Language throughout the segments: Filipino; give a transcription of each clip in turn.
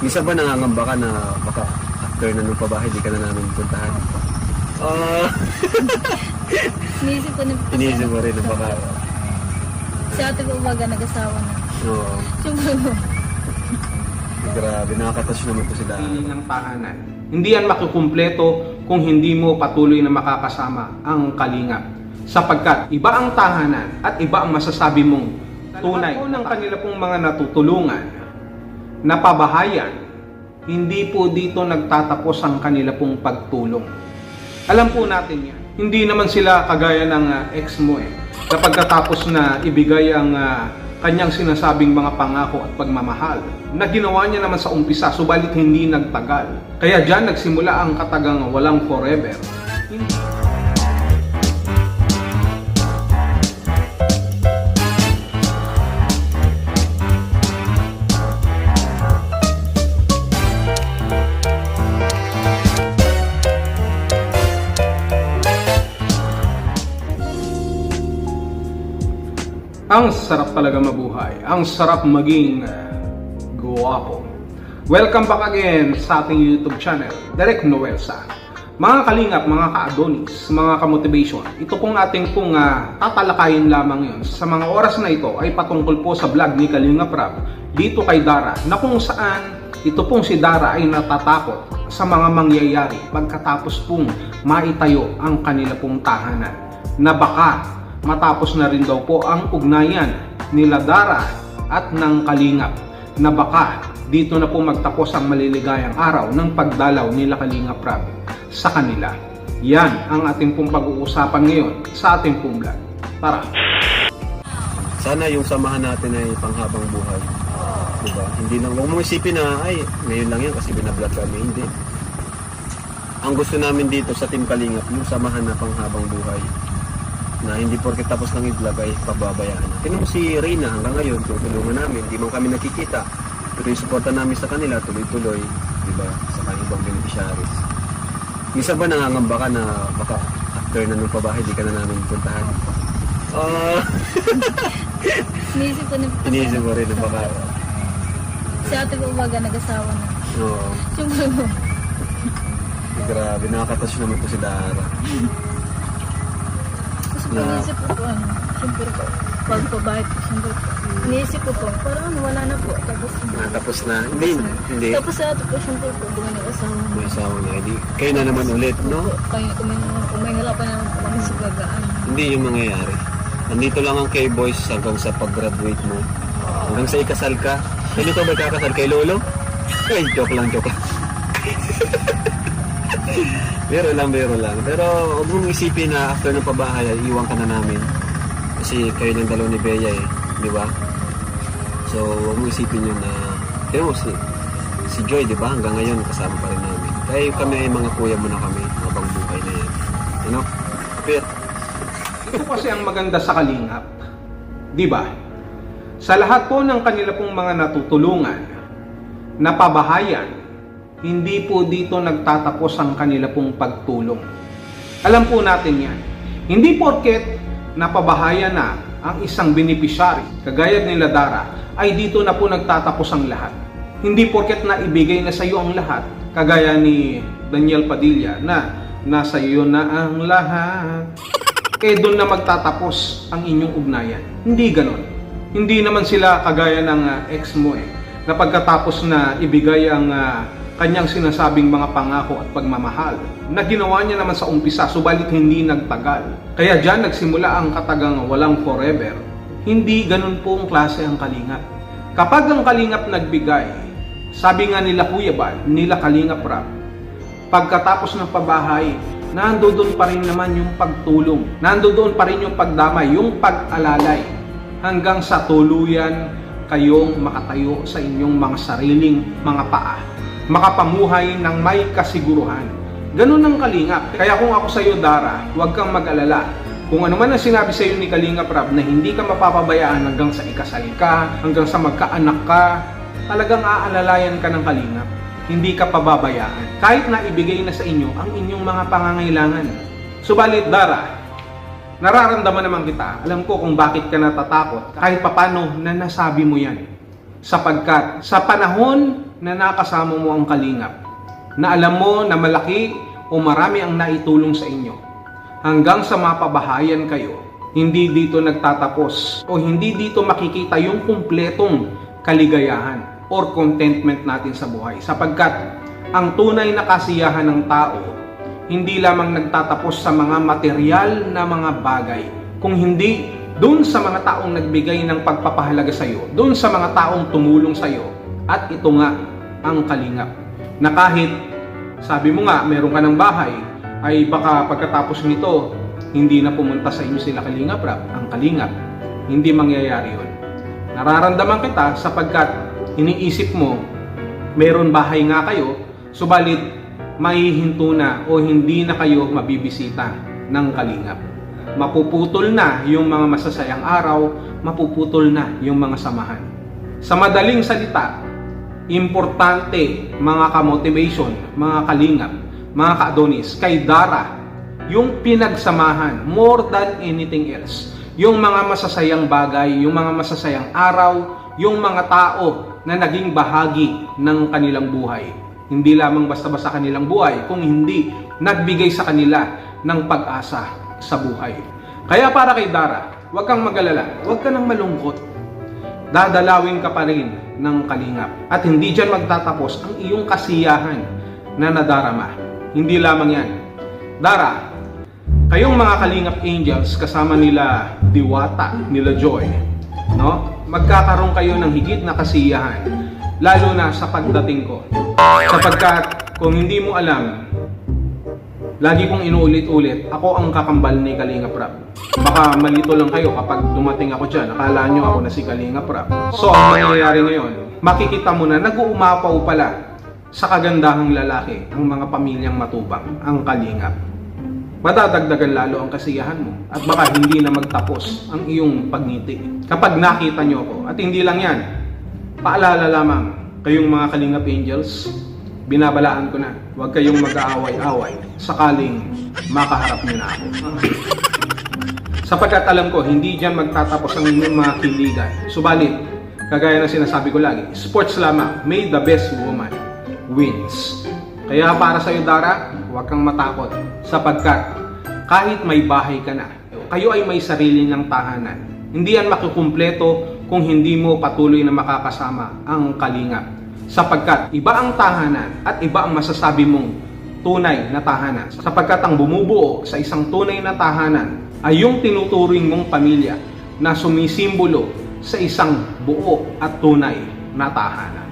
Minsan ba nangangamba ka na baka after na nung pabahay, di ka na namin puntahan? Ah, Inisip ko na iniisip mo rin na baka, Si ate ko umaga nag-asawa na. oo, Siyempre grabe, nakakatas naman to si Daan. Pili ng tahanan. Hindi yan makukumpleto kung hindi mo patuloy na makakasama ang kalingap. Sapagkat iba ang tahanan at iba ang masasabi mong tunay ng kanila pong mga natutulungan na pabahayan, hindi po dito nagtatapos ang kanila pong pagtulong. Alam po natin yan. Hindi naman sila kagaya ng ah, ex mo eh. Na pagkatapos na ibigay ang ah, kanyang sinasabing mga pangako at pagmamahal na ginawa niya naman sa umpisa subalit hindi nagtagal. Kaya diyan nagsimula ang katagang walang forever. Ang sarap talaga mabuhay. Ang sarap maging uh, guwapo. Welcome back again sa ating YouTube channel, Direk Noel San. Mga kalingap, mga ka-adonis, mga ka-motivation, ito pong ating pong uh, tatalakayin lamang yun. Sa mga oras na ito ay patungkol po sa vlog ni Kalingap Rab dito kay Dara na kung saan ito pong si Dara ay natatakot sa mga mangyayari pagkatapos pong maitayo ang kanila pong tahanan na baka matapos na rin daw po ang ugnayan nila Dara at ng Kalingap na baka dito na po magtapos ang maliligayang araw ng pagdalaw nila Kalingap Rab sa kanila. Yan ang ating pong pag-uusapan ngayon sa ating pong vlog. Tara! Sana yung samahan natin ay panghabang buhay. Diba? Hindi na, huwag mong isipin na, ay, ngayon lang yan kasi binablog kami. Hindi. Ang gusto namin dito sa Team Kalingap, yung samahan na panghabang buhay. Na hindi porket tapos ng i-vlog ay pababayaan na. Tinan mo si Reyna hanggang ngayon, tutulungan namin. Hindi man kami nakikita. Pero yung suporta namin sa kanila, tuloy-tuloy. Diba? Sa kanyang ibang beneficiaries. Minsan ba nangangamba ka na baka after na nung pabahay, di ka na namin puntahan? Ah, Inisip ko na iniisip mo rin na baka, Si ate ko umaga nag-asawa na. oo, mo. grabe, nakakatas naman to si Dara. Na- inisip ko po ano. Siyempre po. Pagpabahit ko siyempre po. Inisip ko po. Parang ano, wala na po. Tapos Ah, tapos na, hindi, hindi, Tapos sa ate ko siyempre po. Di ba nag-asawa na. may asawa na, hindi, kayo na naman ulit, no? Kaya kung may, hirapan naman po kami sa gagaan. Hindi yung mangyayari. Nandito lang ang K-Boys hanggang sa pag-graduate mo. Hanggang sa ikasal ka. Sino to ba kakasal? Kay Lolo? Ay, joke lang, joke lang. biro lang, biro lang. Pero huwag mong isipin na after ng pabahay, ay iwan ka na namin. Kasi kayo ng dalaw ni Bea eh. Di ba? So, huwag mong isipin yun na... Kaya mo, si, si Joy, di ba? Hanggang ngayon, kasama pa rin namin. Kaya kami ay mga kuya mo na kami. Habang buhay na yan. You know? Pero, Ito kasi ang maganda sa kalingap. Di ba? Sa lahat po ng kanila pong mga natutulungan, napabahayan, hindi po dito nagtatapos ang kanila pong pagtulong. Alam po natin yan. Hindi porket napabahayan na ang isang beneficiary, kagaya nila Dara, ay dito na po nagtatapos ang lahat. Hindi porket na ibigay na sa iyo ang lahat, kagaya ni Daniel Padilla na nasa iyo na ang lahat eh doon na magtatapos ang inyong ugnayan. Hindi ganon. Hindi naman sila kagaya ng ah, ex mo eh, na pagkatapos na ibigay ang ah, kanyang sinasabing mga pangako at pagmamahal na ginawa niya naman sa umpisa subalit hindi nagtagal. Kaya diyan nagsimula ang katagang walang forever. Hindi ganon po ang klase ang kalingap. Kapag ang kalingap nagbigay, sabi nga nila Kuya Bal, nila Kalingap Rap, pagkatapos ng pabahay, nandoon pa rin naman yung pagtulong. Nandoon pa rin yung pagdamay, yung pag-alalay. Hanggang sa tuluyan kayong makatayo sa inyong mga sariling mga paa. Makapamuhay ng may kasiguruhan. Ganun ang kalingap. Kaya kung ako sa iyo, Dara, huwag kang mag-alala. Kung ano man ang sinabi sa iyo ni Kalingap Rab na hindi ka mapapabayaan hanggang sa ikasal ka, hanggang sa magkaanak ka, talagang aalalayan ka ng Kalingap hindi ka pababayaan. Kahit na ibigay na sa inyo ang inyong mga pangangailangan. Subalit, Dara, nararamdaman naman kita. Alam ko kung bakit ka natatakot. Kahit papano na nasabi mo yan. Sapagkat sa panahon na nakasama mo ang kalingap. Na alam mo na malaki o marami ang naitulong sa inyo. Hanggang sa mapabahayan kayo, hindi dito nagtatapos o hindi dito makikita yung kumpletong kaligayahan or contentment natin sa buhay. Sapagkat ang tunay na kasiyahan ng tao hindi lamang nagtatapos sa mga material na mga bagay, kung hindi doon sa mga taong nagbigay ng pagpapahalaga sa iyo, doon sa mga taong tumulong sa iyo, at ito nga ang kalingap. Na kahit sabi mo nga meron ka ng bahay, ay baka pagkatapos nito, hindi na pumunta sa inyo sila kalingap rap, ang kalingap. Hindi mangyayari yun. Nararamdaman kita sapagkat iniisip mo, meron bahay nga kayo, subalit maihinto na o hindi na kayo mabibisita ng kalingap. Mapuputol na yung mga masasayang araw, mapuputol na yung mga samahan. Sa madaling salita, importante mga ka-motivation, mga kalingap, mga ka-adonis, kay Dara, yung pinagsamahan more than anything else. Yung mga masasayang bagay, yung mga masasayang araw, yung mga tao na naging bahagi ng kanilang buhay. Hindi lamang basta-basta kanilang buhay, kung hindi nagbigay sa kanila ng pag-asa sa buhay. Kaya para kay Dara, huwag kang magalala, huwag ka nang malungkot. Dadalawin ka pa rin ng kalingap. At hindi dyan magtatapos ang iyong kasiyahan na nadarama. Hindi lamang yan. Dara, kayong mga kalingap angels kasama nila Diwata, nila Joy, no? Magkakaroon kayo ng higit na kasiyahan lalo na sa pagdating ko. Sapagkat kung hindi mo alam, lagi kong inuulit-ulit, ako ang kakambal ni Kalinga Prab. Baka malito lang kayo kapag dumating ako dyan, akala nyo ako na si Kalinga Prab. So, ang nangyayari ngayon, makikita mo na nag-uumapaw pala sa kagandahang lalaki ang mga pamilyang matubang, ang Kalingap. Madadagdagan lalo ang kasiyahan mo at baka hindi na magtapos ang iyong pagngiti. Kapag nakita nyo ako, at hindi lang yan, paalala lamang kayong mga Kalingap Angels, binabalaan ko na, huwag kayong mag-aaway-away sakaling makaharap nyo na ako. Sapagkat alam ko, hindi dyan magtatapos ang inyong mga kiligan. Subalit, kagaya ng sinasabi ko lagi, sports lamang, may the best woman wins. Kaya para sa iyo, Dara, huwag kang matakot. Sapagkat kahit may bahay ka na, kayo ay may sarili ng tahanan. Hindi yan makukumpleto kung hindi mo patuloy na makakasama ang kalingap. Sapagkat iba ang tahanan at iba ang masasabi mong tunay na tahanan. Sapagkat ang bumubuo sa isang tunay na tahanan ay yung tinuturing mong pamilya na sumisimbolo sa isang buo at tunay na tahanan.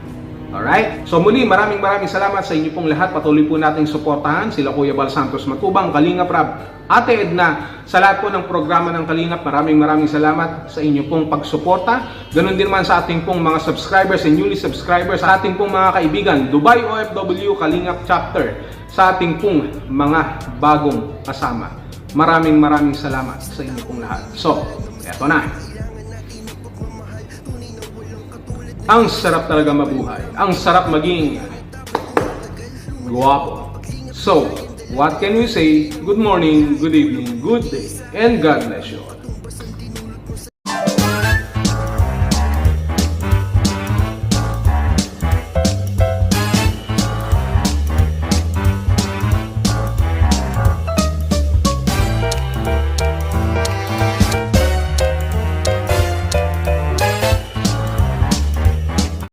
Alright? So muli, maraming maraming salamat sa inyo pong lahat. Patuloy po nating suportahan sila Kuya Bal Santos Matubang, Kalinga Prab, Ate Edna. Sa lahat po ng programa ng Kalingap, maraming maraming salamat sa inyo pong pagsuporta. Ganon din naman sa ating pong mga subscribers and newly subscribers, sa ating pong mga kaibigan, Dubai OFW Kalingap Chapter, sa ating pong mga bagong kasama. Maraming maraming salamat sa inyo pong lahat. So, eto na. Ang sarap talaga mabuhay. Ang sarap maging guwapo. So, what can we say? Good morning, good evening, good day, and God bless you.